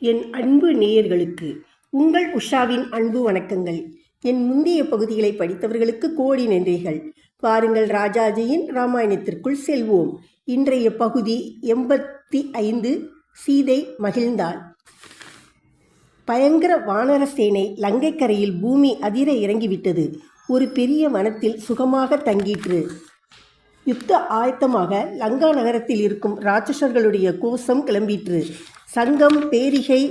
என் அன்பு நேயர்களுக்கு உங்கள் உஷாவின் அன்பு வணக்கங்கள். என் முந்தைய பகுதிகளை படித்தவர்களுக்கு கோடி நன்றிகள். பாருங்கள் ராஜாஜியின் ராமாயணத்திற்குள் செல்வோம். இன்றைய பகுதி எண்பத்தி ஐந்து சீதை மகிழ்ந்தாள். பயங்கர வானர சேனை லங்கைக்கரையில் பூமி அதிர இறங்கிவிட்டது. ஒரு பெரிய வனத்தில் சுகமாக தங்கிற்று. யுத்த ஆயத்தமாக லங்கா நகரத்தில் இருக்கும் ராட்சசர்களுடைய கோஷம் கிளம்பிற்று. சங்கம் பேரிகை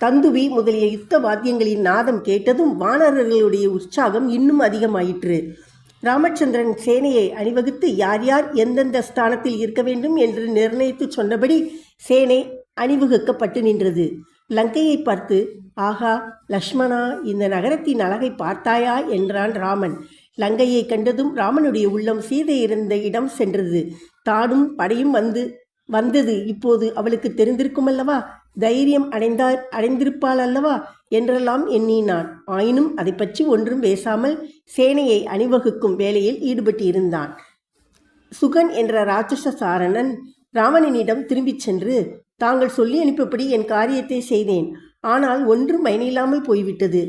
தந்துவி முதலிய யுத்த வாத்தியங்களின் நாதம் கேட்டதும் வானரர்களுடைய உற்சாகம் இன்னும் அதிகமாயிற்று. ராமச்சந்திரன் சேனையை அணிவகுத்து யார் யார் எந்தெந்த ஸ்தானத்தில் இருக்க வேண்டும் என்று நிர்ணயித்து சொன்னபடி சேனை அணிவகுக்கப்பட்டு நின்றது. லங்கையை பார்த்து ஆகா லக்ஷ்மணா இந்த நகரத்தின் அழகை பார்த்தாயா? என்றான் ராமன். லங்கையை கண்டதும் ராமனுடைய உள்ளம் சீதை இருந்த இடம் சென்றது. தானும் படையும் வந்து வந்தது. இப்போது அவளுக்கு தெரிந்திருக்கும் அல்லவா தைரியம் அடைந்தார் அடைந்திருப்பாள் அல்லவா என்றெல்லாம் எண்ணினான். ஆயினும் அதை பற்றி ஒன்றும் பேசாமல் சேனையை அணிவகுக்கும் வேலையில் ஈடுபட்டிருந்தான். சுகன் என்ற ராட்சச சாரணன் ராவணனிடம் திரும்பிச் சென்று தாங்கள் சொல்லி அனுப்பியபடி என் காரியத்தை செய்தேன். ஆனால் ஒன்றும் பயனில்லாமல் போய்விட்டது.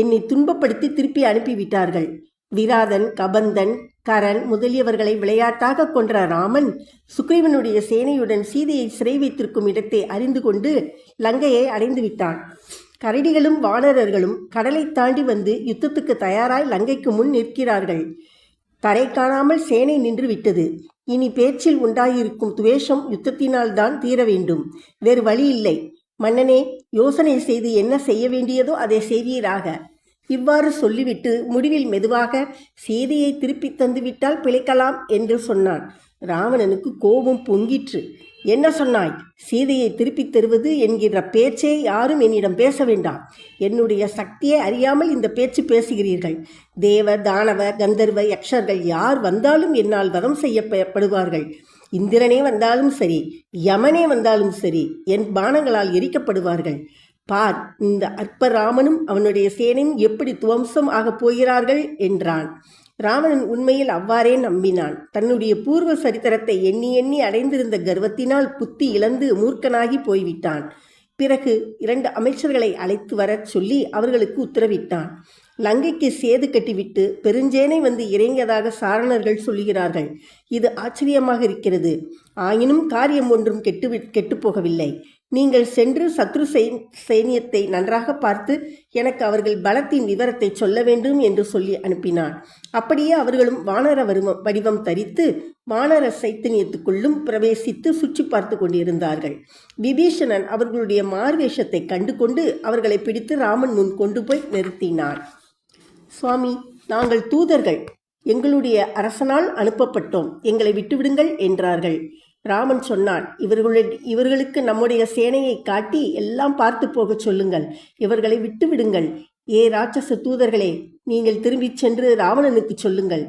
என்னை துன்பப்படுத்தி திருப்பி அனுப்பிவிட்டார்கள். விராதன் கபந்தன் கரண் முதலியவர்களை விளையாட்டாக கொன்ற ராமன் சுக்ரீவனுடைய சேனையுடன் சீதையை சிறை வைத்திருக்கும் இடத்தை அறிந்து கொண்டு லங்கையை அடைந்து விட்டான். கரடிகளும் வானரர்களும் கடலை தாண்டி வந்து யுத்தத்துக்கு தயாராய் லங்கைக்கு முன் நிற்கிறார்கள். தரை காணாமல் சேனை நின்று விட்டது. இனி பேச்சில் உண்டாயிருக்கும் துவேஷம் யுத்தத்தினால் தான் தீர வேண்டும். வேறு வழி இல்லை. மன்னனே யோசனை செய்து என்ன செய்ய வேண்டியதோ அதை செய்வீராக. இவ்வாறு சொல்லிவிட்டு முடிவில் மெதுவாக சீதையை திருப்பி தந்துவிட்டால் பிழைக்கலாம் என்று சொன்னான். ராவணனுக்கு கோபம் பொங்கிற்று. என்ன சொன்னாய்? சீதையை திருப்பித் தருவது என்கிற பேச்சே யாரும் என்னிடம் பேச வேண்டாம். என்னுடைய சக்தியை அறியாமல் இந்த பேச்சு பேசுகிறீர்கள். தேவ தானவ கந்தர்வ யக்ஷர்கள் யார் வந்தாலும் என்னால் வதம் செய்யப்படுவார்கள். இந்திரனே வந்தாலும் சரி யமனே வந்தாலும் சரி என் பானங்களால் எரிக்கப்படுவார்கள். பார் இந்த அற்பராமனும் அவனுடைய சேனையும் எப்படி துவம்சம் ஆகப் போகிறார்கள் என்றான். ராவணன் உண்மையில் அவ்வாறே நம்பினான். தன்னுடைய பூர்வ சரித்திரத்தை எண்ணி எண்ணி அடைந்திருந்த கர்வத்தினால் புத்தி இழந்து மூர்க்கனாகி போய்விட்டான். பிறகு இரண்டு அமைச்சர்களை அழைத்து வரச் சொல்லி அவர்களுக்கு உத்தரவிட்டான். லங்கைக்கு சேது கட்டிவிட்டு பெருஞ்சேனை வந்து இறங்கியதாக சாரணர்கள் சொல்லுகிறார்கள். இது ஆச்சரியமாக இருக்கிறது. ஆயினும் காரியம் ஒன்றும் கெட்டு கெட்டுப்போகவில்லை நீங்கள் சென்று சத்ரு சைனியத்தை நன்றாக பார்த்து எனக்கு அவர்கள் பலத்தின் விவரத்தை சொல்ல வேண்டும் என்று சொல்லி அனுப்பினான் அப்படியே அவர்களும் வானர வருவம் வடிவம் தரித்து வானர சைத்தன்யத்துக்குள்ளும் பிரவேசித்து சுற்றி பார்த்து கொண்டிருந்தார்கள். விபீஷணன் அவர்களுடைய மார்வேஷத்தை கண்டு கொண்டு அவர்களை பிடித்து ராமன் முன் கொண்டு போய் நிறுத்தினான் சுவாமி நாங்கள் தூதர்கள். எங்களுடைய அரசனால் அனுப்பப்பட்டோம். எங்களை விட்டுவிடுங்கள் என்றார்கள். ராமன் சொன்னான் இவர்களுடைய இவர்களுக்கு நம்முடைய சேனையை காட்டி எல்லாம் பார்த்து போகச் சொல்லுங்கள். இவர்களை விட்டுவிடுங்கள் ஏ ராட்சச தூதர்களே நீங்கள் திரும்பிச் சென்று ராவணனுக்கு சொல்லுங்கள்.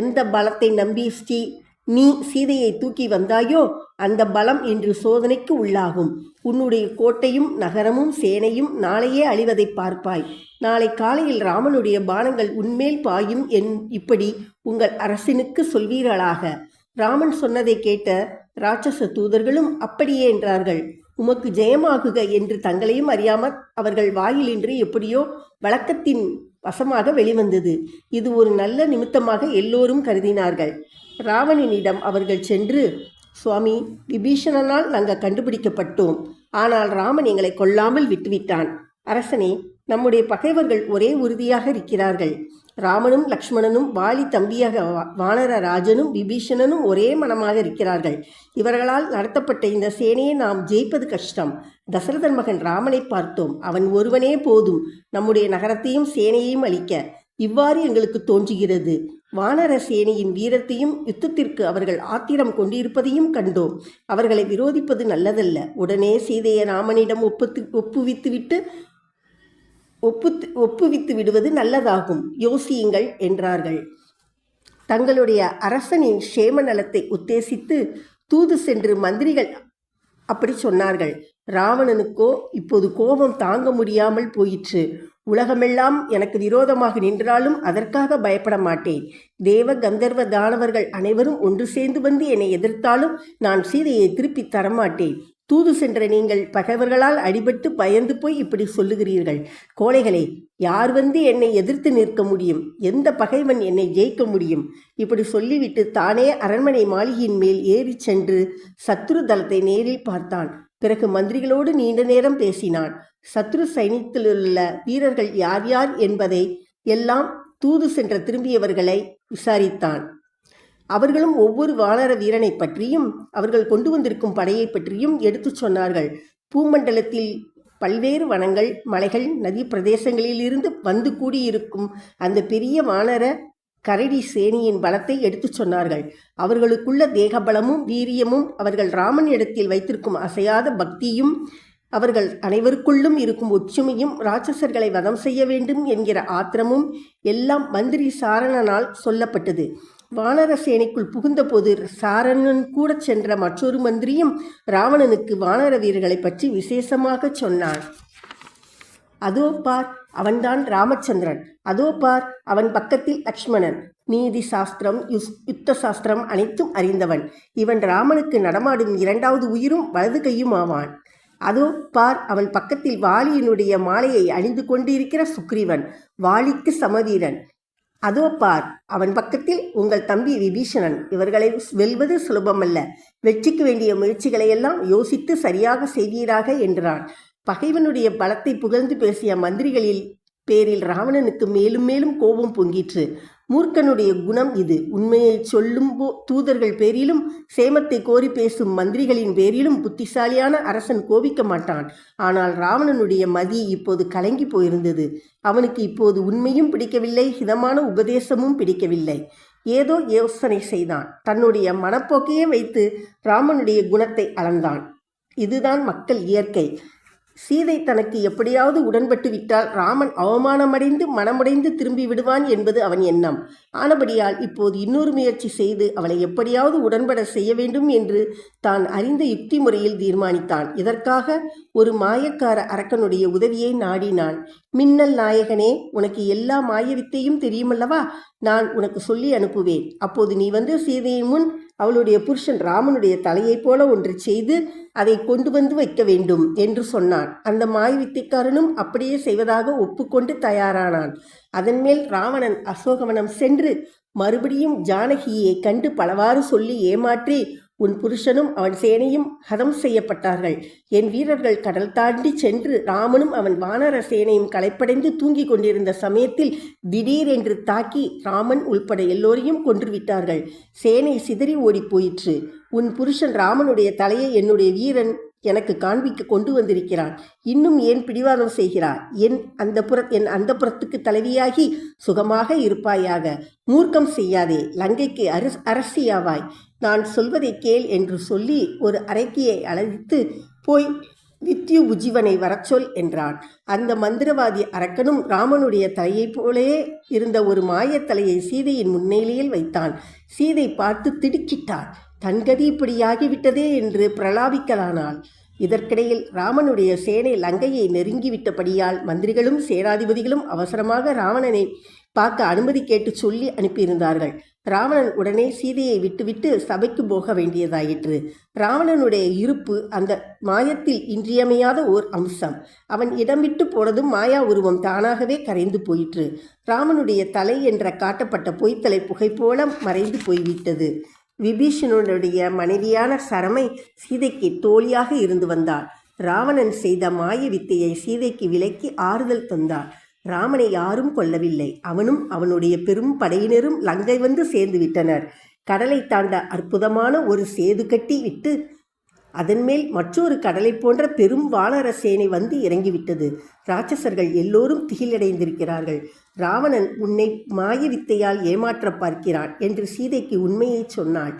எந்த பலத்தை நம்பி ஸ்ரீ நீ சீதையை தூக்கி வந்தாயோ அந்த பலம் இன்று சோதனைக்கு உள்ளாகும். உன்னுடைய கோட்டையும் நகரமும் சேனையும் நாளையே அழிவதை பார்ப்பாய். நாளை காலையில் ராமனுடைய பானங்கள் உன்மேல் பாயும் என் இப்படி உங்கள் அரசனுக்கு சொல்வீர்களாக. ராமன் சொன்னதை கேட்ட ராட்சச தூதர்களும் அப்படியே என்றார்கள். உமக்கு ஜெயமாகுக என்று தங்களையும் அறியாமல் அவர்கள் வாயிலின்றி எப்படியோ வழக்கத்தின் வசமாக வெளிவந்தது. இது ஒரு நல்ல நிமித்தமாக எல்லோரும் கருதினார்கள். ராவணனிடம் அவர்கள் சென்று சுவாமி விபீஷணனால் நாங்கள் கண்டுபிடிக்கப்பட்டோம். ஆனால் ராமன் எங்களை கொல்லாமல் விட்டுவிட்டான். அரசனே நம்முடைய பகைவர்கள் ஒரே உறுதியாக இருக்கிறார்கள். ராமனும் லக்ஷ்மணனும் வாலி தம்பியாக வானர ராஜனும் விபீஷணனும் ஒரே மனமாக இருக்கிறார்கள். இவர்களால் நடத்தப்பட்ட இந்த சேனையை நாம் ஜெயிப்பது கஷ்டம். தசரதன் மகன் ராமனை பார்த்தோம். அவன் ஒருவனே போதும். நம்முடைய நகரத்தையும் சேனையையும் அளிக்க இவ்வாறு எங்களுக்கு தோன்றுகிறது. வானர சேனையின் வீரத்தையும் யுத்தத்திற்கு அவர்கள் ஆத்திரம் கொண்டிருப்பதையும் கண்டோம். அவர்களை விரோதிப்பது நல்லதல்ல. உடனே சீதையை ராமனிடம் ஒப்புத்து ஒப்புவித்துவிட்டு ஒப்பு ஒப்புவித்து விடுவது நல்லதாகும் யோசியுங்கள் என்றார்கள். தங்களுடைய அரசனின் சேம நலத்தை உத்தேசித்து தூது சென்று மந்திரிகள் அப்படி சொன்னார்கள். ராவணனுக்கோ இப்போது கோபம் தாங்க முடியாமல் போயிற்று. உலகமெல்லாம் எனக்கு விரோதமாக நின்றாலும் அதற்காக பயப்பட மாட்டேன். தேவ கந்தர்வ தானவர்கள் அனைவரும் ஒன்று சேர்ந்து வந்து என்னை எதிர்த்தாலும் நான் சீதையை திருப்பி தரமாட்டேன். தூது சென்ற நீங்கள் பகைவர்களால் அடிபட்டு பயந்து போய் இப்படி சொல்லுகிறீர்கள். கோழைகளே யார் வந்து என்னை எதிர்த்து நிற்க முடியும்? எந்த பகைவன் என்னை ஜெயிக்க முடியும்? இப்படி சொல்லிவிட்டு தானே அரண்மனை மாளிகையின் மேல் ஏறிச் சென்று சத்ரு தளத்தை நேரில் பார்த்தான். பிறகு மந்திரிகளோடு நீண்ட நேரம் பேசினான். சத்ரு சைனியத்திலுள்ள வீரர்கள் யார் யார் என்பதை எல்லாம் தூது சென்ற திரும்பியவர்களை விசாரித்தான். அவர்களும் ஒவ்வொரு வானர வீரனை பற்றியும் அவர்கள் கொண்டு வந்திருக்கும் படையை பற்றியும் எடுத்துச் சொன்னார்கள். பூமண்டலத்தில் பல்வேறு வனங்கள் மலைகள் நதி பிரதேசங்களிலிருந்து வந்து கூடியிருக்கும் அந்த பெரிய வானர கரடி சேனியின் பலத்தை எடுத்துச் சொன்னார்கள். அவர்களுக்குள்ள தேகபலமும் வீரியமும் அவர்கள் ராமன் இடத்தில் வைத்திருக்கும் அசையாத பக்தியும் அவர்கள் அனைவருக்குள்ளும் இருக்கும் ஒற்றுமையும் ராட்சசர்களை வதம் செய்ய வேண்டும் என்கிற ஆத்திரமும் எல்லாம் மந்திரி சாரணனால் சொல்லப்பட்டது. வானர சேனைக்குள் புகுந்தபோது சாரணன் கூட சென்ற மற்றொரு மந்திரியும் ராவணனுக்கு வானர வீரர்களை பற்றி விசேஷமாக சொன்னான். அதோ பார் அவன்தான் ராமச்சந்திரன். அதோ பார் அவன் பக்கத்தில் லக்ஷ்மணன். நீதி சாஸ்திரம் யுஸ் யுத்த சாஸ்திரம் அனைத்தும் அறிந்தவன். இவன் ராமனுக்கு நடமாடும் இரண்டாவது உயிரும் வலது கையும் ஆவான். அதோ பார் அவன் பக்கத்தில் வாலியினுடைய மாலையை அணிந்து கொண்டிருக்கிற சுக்ரீவன் வாலிக்கு சமவீரன். அதோ பார் அவன் பக்கத்தில் உங்கள் தம்பி விபீஷணன். இவர்களை வெல்வது சுலபமல்ல. வெற்றிக்கு வேண்டிய முயற்சிகளை எல்லாம் யோசித்து சரியாக செய்வீராக என்றான். பகைவனுடைய பலத்தை புகழ்ந்து பேசிய மந்திரிகளில் பேரில் ராவணனுக்கு மேலும் மேலும் கோபம் பொங்கிற்று. மூர்க்கனுடைய குணம் இது. உண்மையை சொல்லும் தூதர்கள் பேரிலும் சேமத்தை கோரி பேசும் மந்திரிகளின் பேரிலும் புத்திசாலியான அரசன் கோபிக்க மாட்டான். ஆனால் ராவணனுடைய மதி இப்போது கலங்கி போயிருந்தது. அவனுக்கு இப்போது உண்மையும் பிடிக்கவில்லை ஹிதமான உபதேசமும் பிடிக்கவில்லை. ஏதோ யோசனை செய்தான். தன்னுடைய மனப்போக்கையே வைத்து ராமனுடைய குணத்தை அளந்தான். இதுதான் மக்கள் இயற்கை. சீதை தனக்கு எப்படியாவது உடன்பட்டு விட்டால் ராமன் அவமானமடைந்து மனமுடைந்து திரும்பி விடுவான் என்பது அவன் எண்ணம். ஆனபடியால் இப்போது இன்னொரு முயற்சி செய்து அவளை எப்படியாவது உடன்பட செய்ய வேண்டும் என்று தான் அறிந்த யுக்தி முறையில் தீர்மானித்தான். இதற்காக ஒரு மாயக்கார அரக்கனுடைய உதவியை நாடினான். மின்னல் நாயகனே உனக்கு எல்லா மாய வித்தையும் தெரியுமல்லவா? நான் உனக்கு சொல்லி அனுப்புவேன். அப்போது நீ வந்து சீதையின் முன் அவளுடைய புருஷன் ராமனுடைய தலையைப் போல ஒன்று செய்து அதை கொண்டு வந்து வைக்க வேண்டும் என்று சொன்னான். அந்த மாய் வித்தைக்காரனும் அப்படியே செய்வதாக ஒப்புக்கொண்டு தயாரானான். அதன் மேல் ராவணன் அசோகவனம் சென்று மறுபடியும் ஜானகியை கண்டு பலவாறு சொல்லி ஏமாற்றி உன் புருஷனும் அவன் சேனையும் ஹதம் செய்யப்பட்டார்கள். என் வீரர்கள் கடல் தாண்டி சென்று ராமனும் அவன் வானர சேனையும் களைப்படைந்து தூங்கிக் கொண்டிருந்த சமயத்தில் திடீரென்று தாக்கி ராமன் உள்பட எல்லோரையும் கொன்றுவிட்டார்கள். சேனை சிதறி ஓடிப் போயிற்று. உன் புருஷன் ராமனுடைய தலையை என்னுடைய வீரன் எனக்கு காண்பிக்க கொண்டு வந்திருக்கிறான். இன்னும் ஏன் பிடிவாதம் செய்கிறார் என் அந்த புற என் அந்த புறத்துக்கு தலைவியாகி சுகமாக இருப்பாயாக. மூர்க்கம் செய்யாதே. லங்கைக்கு அரசியாவாய். நான் சொல்வதை கேள் என்று சொல்லி ஒரு அரைக்கியை அழைத்து போய் வித்யு உஜீவனை வரச்சொல் என்றான். அந்த மந்திரவாதி அரக்கனும் ராமனுடைய தலையைப் போலே இருந்த ஒரு மாயத் தலையை சீதையின் முன்னிலையில் வைத்தான். சீதை பார்த்து திடுக்கிட்டாள். தன் கதி இப்படியாகிவிட்டதே என்று பிரலாபிக்கலானாள். இதற்கிடையில் ராமனுடைய சேனை லங்கையை நெருங்கிவிட்டபடியால் மந்திரிகளும் சேனாதிபதிகளும் அவசரமாக ராவணனை பார்க்க அனுமதி கேட்டு சொல்லி அனுப்பியிருந்தார்கள். ராவணன் உடனே சீதையை விட்டுவிட்டு சபைக்கு போக வேண்டியதாயிற்று. ராவணனுடைய இருப்பு அந்த மாயத்தில் இன்றியமையாத ஓர் அம்சம். அவன் இடம் விட்டு போனதும் மாயா உருவம் தானாகவே கரைந்து போயிற்று. ராமனுடைய தலை என்ற காட்டப்பட்ட பொய்த்தலை புகை போல மறைந்து போய்விட்டது. விபீஷணனுடைய மனைவியான சரமை சீதைக்கு தோழியாக இருந்து வந்தாள். ராவணன் செய்த மாய வித்தையை சீதைக்கு விலக்கி ஆறுதல் தந்தாள். ராமனை யாரும் கொல்லவில்லை. அவனும் அவனுடைய பெரும் படையினரும் லங்கை வந்து சேர்ந்து விட்டனர். கடலை தாண்ட அற்புதமான ஒரு சேது கட்டி விட்டு அதன் மேல் மற்றொரு கடலை போன்ற பெரும் வானர சேனை வந்து இறங்கிவிட்டது ராட்சசர்கள் எல்லோரும் திகிலடைந்திருக்கிறார்கள். ராவணன் உன்னை மாய வித்தையால் ஏமாற்ற பார்க்கிறான் என்று சீதைக்கு உண்மையை சொன்னாள்.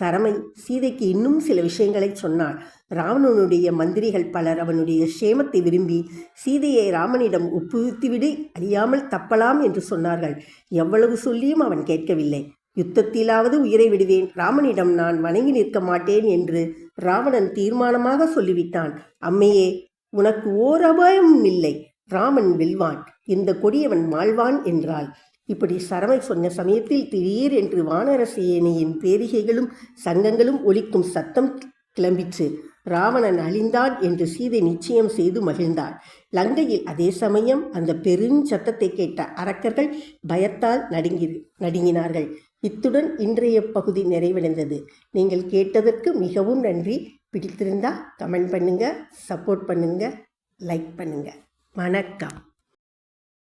சரமை சீதைக்கு இன்னும் சில விஷயங்களை சொன்னாள். ராவணனுடைய மந்திரிகள் பலர் அவனுடைய சேமத்தை விரும்பி சீதையை ராமனிடம் ஒப்புவித்துவிடு அழியாமல் தப்பலாம் என்று சொன்னார்கள். எவ்வளவு சொல்லியும் அவன் கேட்கவில்லை. யுத்தத்திலாவது உயிரை விடுவேன் ராமனிடம் நான் வணங்கி நிற்க மாட்டேன் என்று ராவணன் தீர்மானமாக சொல்லிவிட்டான். அம்மையே உனக்கு ஓர் அபாயமும் இல்லை ராமன் வெல்வான் இந்த கொடியவன் மாழ்வான் என்றாள். இப்படி சரமை சொன்ன சமயத்தில் திடீர் என்று வானரசேனையின் பேரிகைகளும் சங்கங்களும் ஒலிக்கும் சத்தம் கிளம்பிற்று ராவணன் அழிந்தான் என்று சீதை நிச்சயம் செய்து மகிழ்ந்தாள். லங்கையில் அதே சமயம் அந்த பெருஞ்சத்தத்தை கேட்ட அரக்கர்கள் பயத்தால் நடுங்கி நடுங்கினார்கள். இத்துடன் இன்றைய பகுதி நிறைவடைந்தது. நீங்கள் கேட்டதற்கு மிகவும் நன்றி. பிடித்திருந்தால் கமெண்ட் பண்ணுங்கள் சப்போர்ட் பண்ணுங்கள் லைக் பண்ணுங்கள் வணக்கம்.